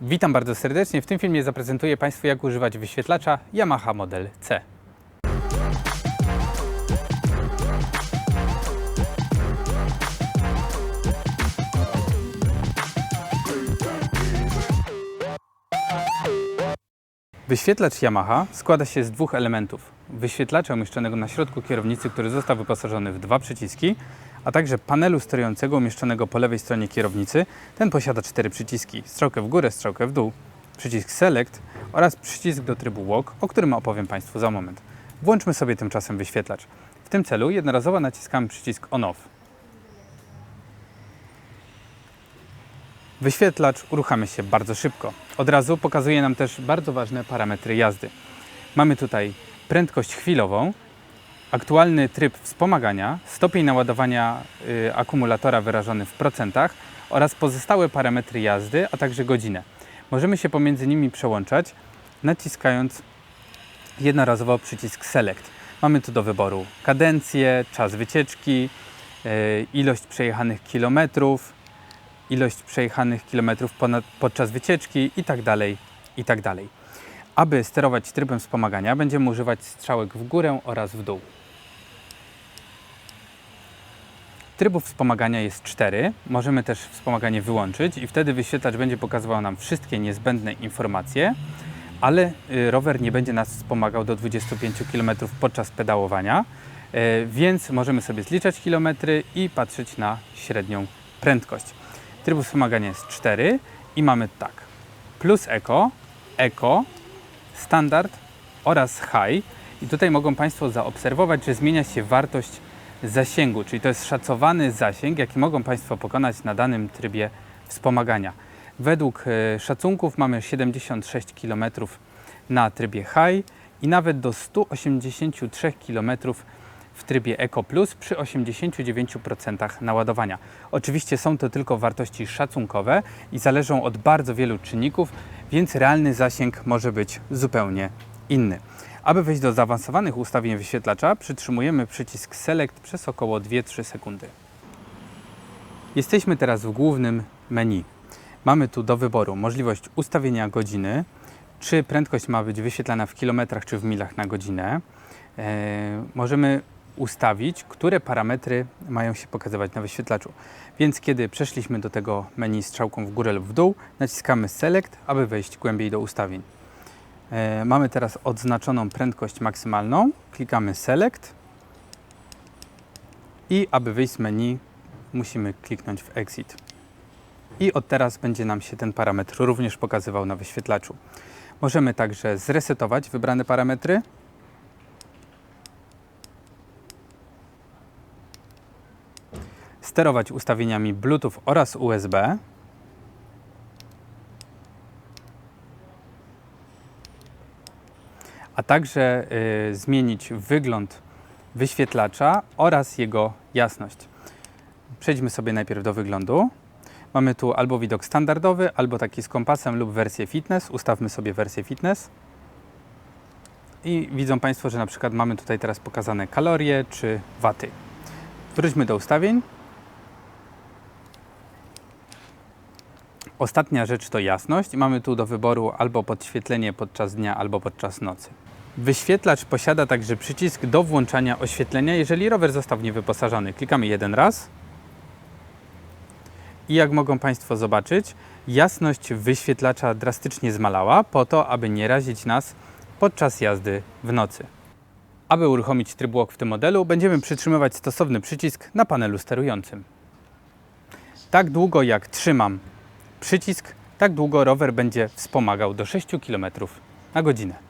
Witam bardzo serdecznie. W tym filmie zaprezentuję Państwu, jak używać wyświetlacza Yamaha Model C. Wyświetlacz Yamaha składa się z dwóch elementów. Wyświetlacza umieszczonego na środku kierownicy, który został wyposażony w dwa przyciski, a także panelu sterującego umieszczonego po lewej stronie kierownicy. Ten posiada cztery przyciski: strzałkę w górę, strzałkę w dół, przycisk Select oraz przycisk do trybu Walk, o którym opowiem Państwu za moment. Włączmy sobie tymczasem wyświetlacz. W tym celu jednorazowo naciskamy przycisk On-Off. Wyświetlacz uruchamia się bardzo szybko. Od razu pokazuje nam też bardzo ważne parametry jazdy. Mamy tutaj prędkość chwilową, aktualny tryb wspomagania, stopień naładowania y, akumulatora wyrażony w procentach oraz pozostałe parametry jazdy, a także godzinę. Możemy się pomiędzy nimi przełączać naciskając jednorazowo przycisk Select. Mamy tu do wyboru kadencję, czas wycieczki, y, ilość przejechanych kilometrów, ilość przejechanych kilometrów ponad, podczas wycieczki itd. itd. Aby sterować trybem wspomagania, będziemy używać strzałek w górę oraz w dół. Trybów wspomagania jest cztery. Możemy też wspomaganie wyłączyć i wtedy wyświetlacz będzie pokazywał nam wszystkie niezbędne informacje, ale y, rower nie będzie nas wspomagał do 25 km podczas pedałowania, y, więc możemy sobie zliczać kilometry i patrzeć na średnią prędkość. Trybów wspomagania jest 4 i mamy tak. Plus Eco, Eco, Standard oraz High. I tutaj mogą Państwo zaobserwować, że zmienia się wartość zasięgu, czyli to jest szacowany zasięg, jaki mogą Państwo pokonać na danym trybie wspomagania. Według e, szacunków mamy 76 km na trybie High i nawet do 183 km w trybie Eco Plus przy 89% naładowania. Oczywiście są to tylko wartości szacunkowe i zależą od bardzo wielu czynników, więc realny zasięg może być zupełnie inny. Aby wejść do zaawansowanych ustawień wyświetlacza, przytrzymujemy przycisk Select przez około 2-3 sekundy. Jesteśmy teraz w głównym menu. Mamy tu do wyboru możliwość ustawienia godziny, czy prędkość ma być wyświetlana w kilometrach czy w milach na godzinę. Eee, możemy ustawić, które parametry mają się pokazywać na wyświetlaczu. Więc kiedy przeszliśmy do tego menu strzałką w górę lub w dół, naciskamy Select, aby wejść głębiej do ustawień. E, mamy teraz odznaczoną prędkość maksymalną, klikamy Select i aby wyjść z menu musimy kliknąć w Exit. I od teraz będzie nam się ten parametr również pokazywał na wyświetlaczu. Możemy także zresetować wybrane parametry sterować ustawieniami Bluetooth oraz USB. A także y, zmienić wygląd wyświetlacza oraz jego jasność. Przejdźmy sobie najpierw do wyglądu. Mamy tu albo widok standardowy, albo taki z kompasem lub wersję fitness. Ustawmy sobie wersję fitness. I widzą Państwo, że na przykład mamy tutaj teraz pokazane kalorie czy waty. Wróćmy do ustawień. Ostatnia rzecz to jasność. Mamy tu do wyboru albo podświetlenie podczas dnia, albo podczas nocy. Wyświetlacz posiada także przycisk do włączania oświetlenia, jeżeli rower został w nie wyposażony. Klikamy jeden raz. I jak mogą Państwo zobaczyć, jasność wyświetlacza drastycznie zmalała, po to, aby nie razić nas podczas jazdy w nocy. Aby uruchomić tryb walk w tym modelu, będziemy przytrzymywać stosowny przycisk na panelu sterującym. Tak długo jak trzymam przycisk, tak długo rower będzie wspomagał do 6 km na godzinę.